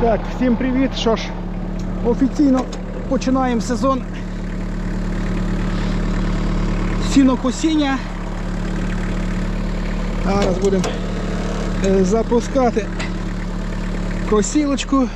Так, всім привіт. Що ж, офіційно починаємо сезон сінокосіння. Зараз будемо е, запускати косілочку.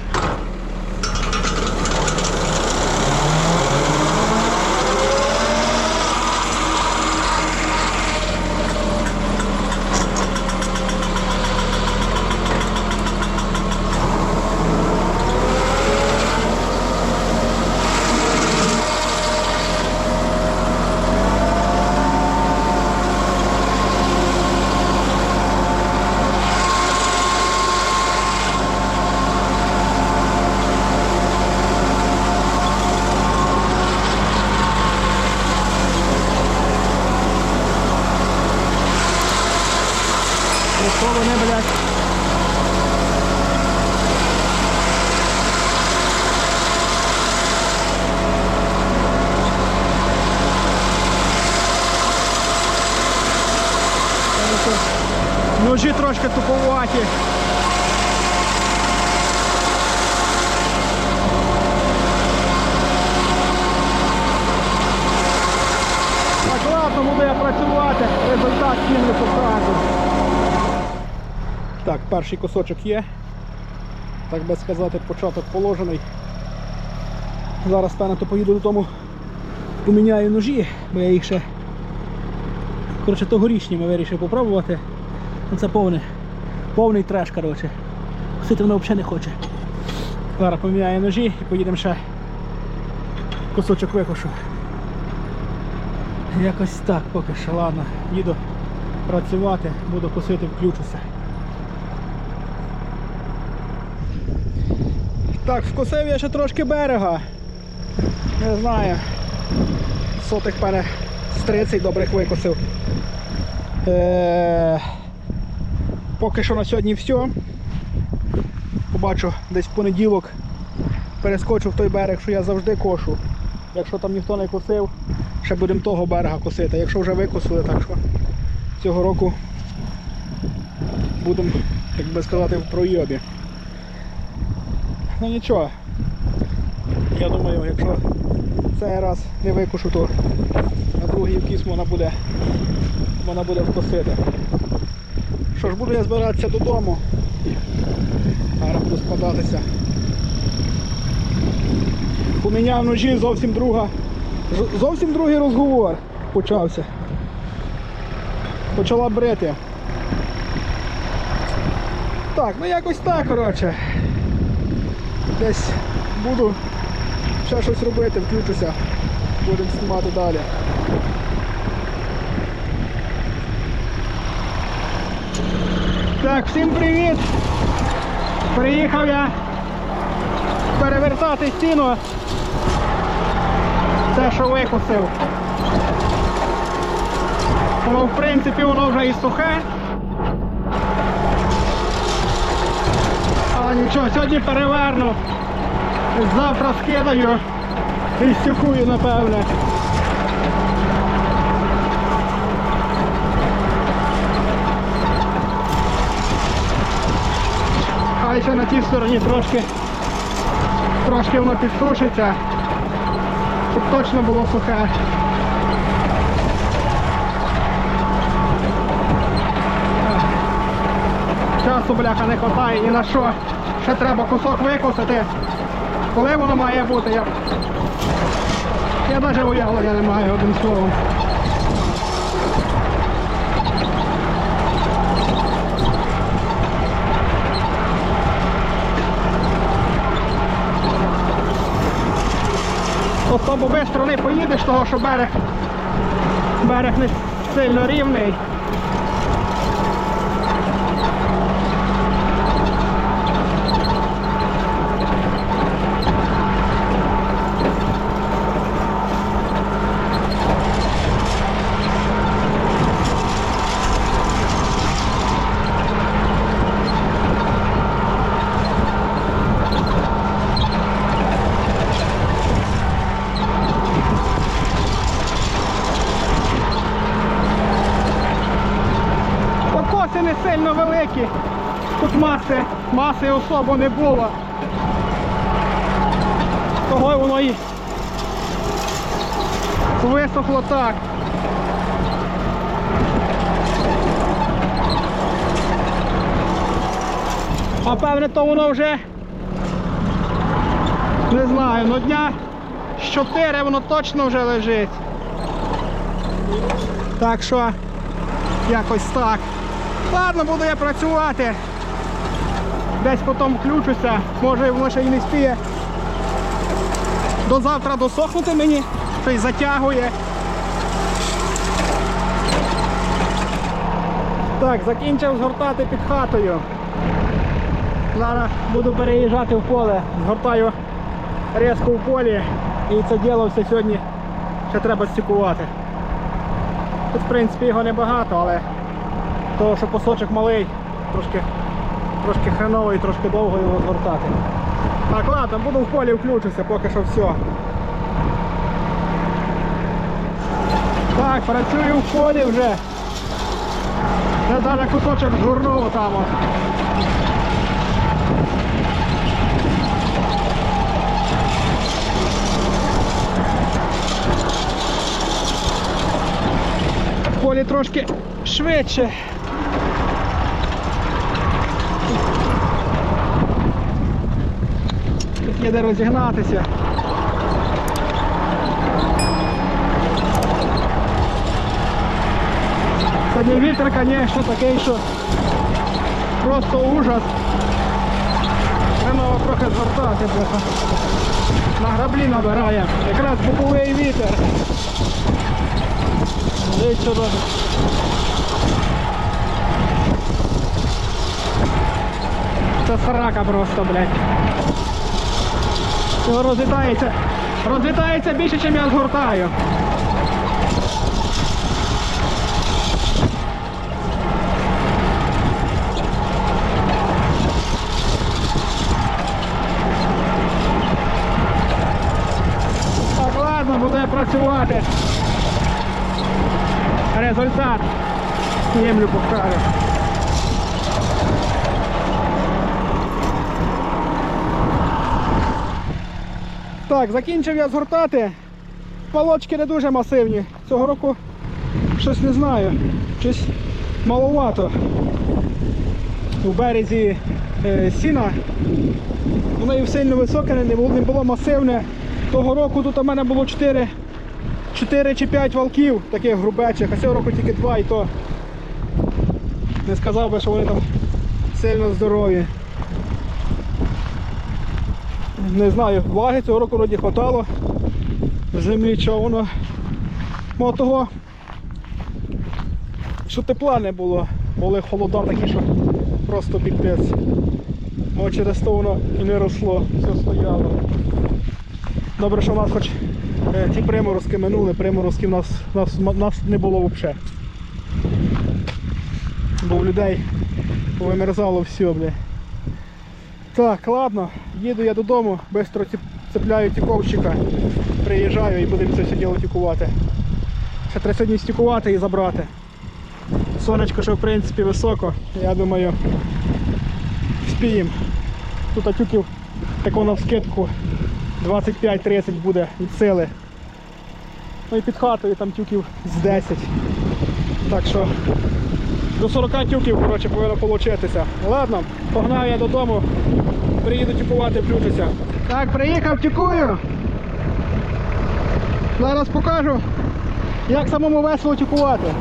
Якщо вони, блядь, Ножі трошки туповаті. Так, ладно, буду я працювати, результат всім не. Так, перший кусочок є. Так би сказати, початок положений. Зараз певно то поїду додому, поміняю ножі, бо я їх ще коротше, тогорічні ми вирішив попробувати. Ну, Це повний, повний треш, коротше. Косити воно взагалі не хоче. Зараз поміняю ножі і поїдемо ще кусочок викошу. Якось так поки що, ладно, їду працювати, буду косити, включуся. Так, вкусив я ще трошки берега. Не знаю. Сотих пане з 30 добрих викосив. Е- поки що на сьогодні все. Побачу десь в понеділок перескочу в той берег, що я завжди кошу. Якщо там ніхто не косив, ще будемо того берега косити. Якщо вже викосили, так що цього року будемо, як би сказати, в пройобі. Ну нічого. Я думаю, якщо цей раз не викушу, то на другий якийсь вона буде, вона буде вкосити. Що ж, буду я збиратися додому. Зараз буду складатися. Поміняв ножі, зовсім друга. Зовсім другий розговор почався. Почала брити. Так, ну якось так, коротше. Десь буду ще щось робити, включуся. Будемо знімати далі. Так, всім привіт! Приїхав я перевертати стіну. Це, що викусив. Воно, в принципі, воно вже і сухе. Нічого, сьогодні переверну. Завтра скидаю і стюкую, напевне. А ще на тій стороні трошки трошки воно підсушиться, щоб точно було сухе. Часу, бляха, не вистачає і на що. Ще треба кусок викусити. Коли воно має бути, я, я навіть уявлення не маю одним словом. Особо швидко не поїдеш, того що берег, берег не сильно рівний. Покоси не сильно великі. Тут маси, маси особо не було. Того воно і висохло так. А певне то воно вже не знаю, ну дня з 4 воно точно вже лежить. Так що якось так. Ладно, буду я працювати. Десь потім включуся, може ще й не спіє. До завтра досохнути мені, щось затягує. Так, закінчив згортати під хатою. Зараз буду переїжджати в поле, згортаю різко в полі і це діло все сьогодні ще треба стікувати. Тут в принципі його небагато, але того, що посочок малий, трошки, трошки хреново трошки довго його згортати. Так, ладно, буду в полі включуся, поки що все. Так, працюю в полі вже. Це навіть кусочок згорнув там. В полі трошки швидше. Тут де розігнатися. Сьогодні вітер, звісно, такий, що просто ужас. Треба трохи звертати, на граблі набирає. Якраз боковий вітер. Дивіться, що. Це срака просто, блядь. Його розлітається. Розлітається більше, ніж я згортаю. Так, ладно, буде працювати. Результат. Знімлю покажу. Так, закінчив я згортати. Палочки не дуже масивні. Цього року щось не знаю. Щось маловато. У березі е, сіна. Воно і сильно високе, не було, не було масивне. Того року тут у мене було 4, 4 чи 5 валків, таких грубечих, а цього року тільки 2 і то не сказав би, що вони там сильно здорові. Не знаю, ваги цього року вроді хватало в землі чого воно. Мало того, що тепла не було, були холода такі, що просто піпець. Через то воно і не росло, все стояло. Добре, що в нас хоч е, ті приморозки минули, приморозків в нас, нас, нас не було взагалі. Бо в людей вимерзало все, бля. Так, ладно, їду я додому, швидко цепляю тіковщика, приїжджаю і будемо це все діло тікувати. Ще треба сьогодні стікувати і забрати. Сонечко ще в принципі високо, я думаю, спіємо. Тут атюків таку навскидку 25-30 буде від сили. Ну і під хатою там тюків з 10. Так що до 40 тюків коротше, повинно получитися. Ладно, погнав я додому, приїду тюкувати, включуся. Так, приїхав, тюкую. Зараз покажу, як самому весело тюкувати.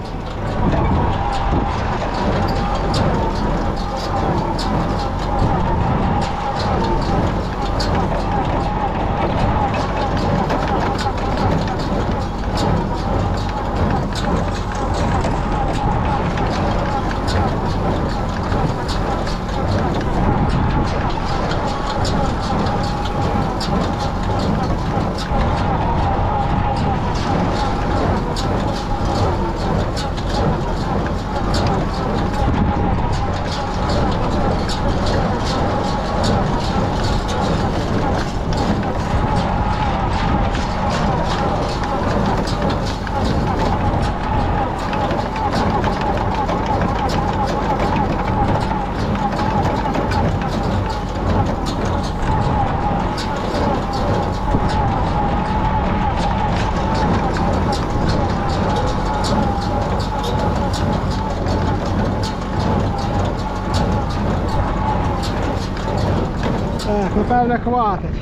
Так, хватить.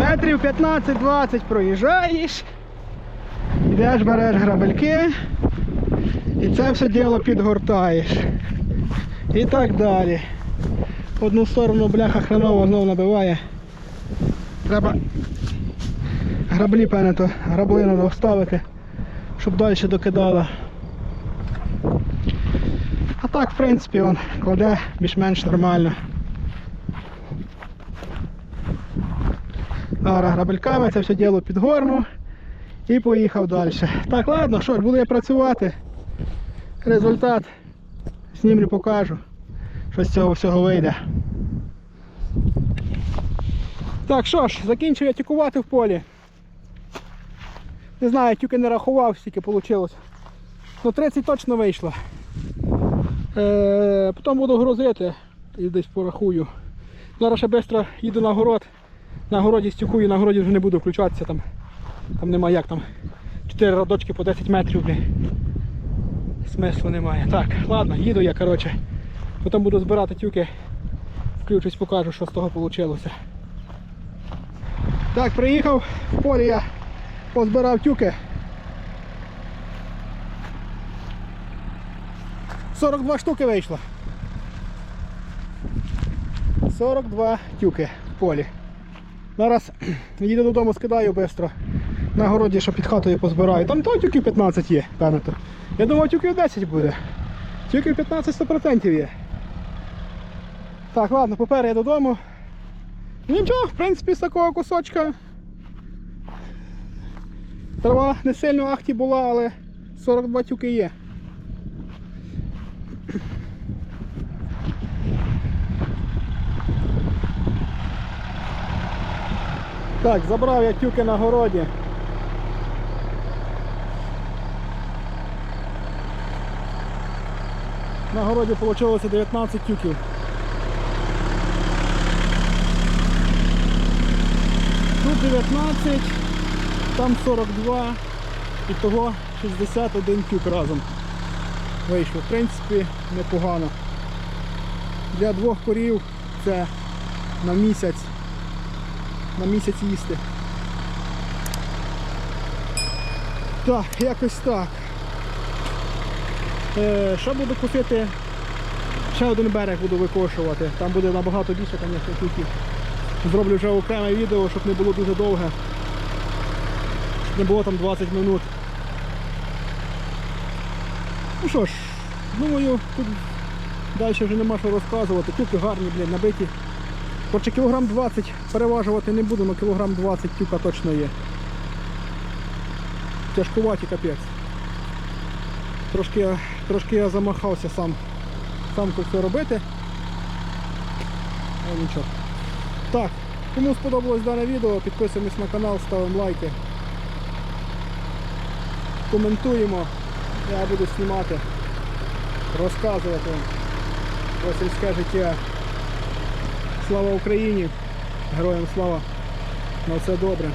Метрів 15-20 проїжджаєш. Йдеш, береш грабельки. І це все діло підгортаєш. І так далі. Одну сторону бляха хреново знову набиває. Треба граблі, певне, граблину вставити, щоб далі докидала. А так, в принципі, он кладе більш-менш нормально. Зараз грабельками це все діло під підгорну і поїхав далі. Так, ладно, що ж, буду я працювати. Результат знімлю, покажу, що з цього всього вийде. Так, що ж, закінчив я тюкувати в полі. Не знаю, тюки не рахував, скільки вийшло. Ну 30 точно вийшло. Е, потім буду грузити і десь порахую. Зараз ще швидко їду на город. На городі стюкую, на городі вже не буду включатися там. Там нема як там. 4 радочки по 10 метрів. Блін. Смислу немає. Так, ладно, їду я, коротше. Потім буду збирати тюки. Включусь, покажу, що з того вийшло. Так, приїхав в полі я позбирав тюки. 42 штуки вийшло. 42 тюки в полі. Зараз їду додому, скидаю швидко. На городі, що під хатою позбираю. Там то тюків 15 є, певно. то. Я думав, тюків 10 буде. Тюків 15 100% є. Так, ладно, попер я додому. Нічого, в принципі, з такого кусочка. Трава не сильно ахті була, але 42 тюки є. Так, забрав я тюки на городі. На городі вийшло 19 тюків. Тут 19, там 42 і того 61 тюк разом. Вийшло. В принципі, непогано. Для двох корів це на місяць. На місяць їсти. Так, якось так. Е, що буду купити? Ще один берег буду викошувати. Там буде набагато більше, звісно, тюків. Зроблю вже окреме відео, щоб не було дуже довге. Щоб не було там 20 минут. Ну що ж, думаю, тут далі вже нема що розказувати. Тюки гарні, блін, набиті. Коротше, кілограм 20 переважувати не буду, але кілограм 20 тюка точно є. Тяжкуваті капець. Трошки, трошки я замахався сам, сам тут все робити. Але нічого. Так, кому сподобалось дане відео, підписуємось на канал, ставимо лайки. Коментуємо. Я буду знімати, розказувати про сільське життя. Слава Україні! Героям слава! На все добре!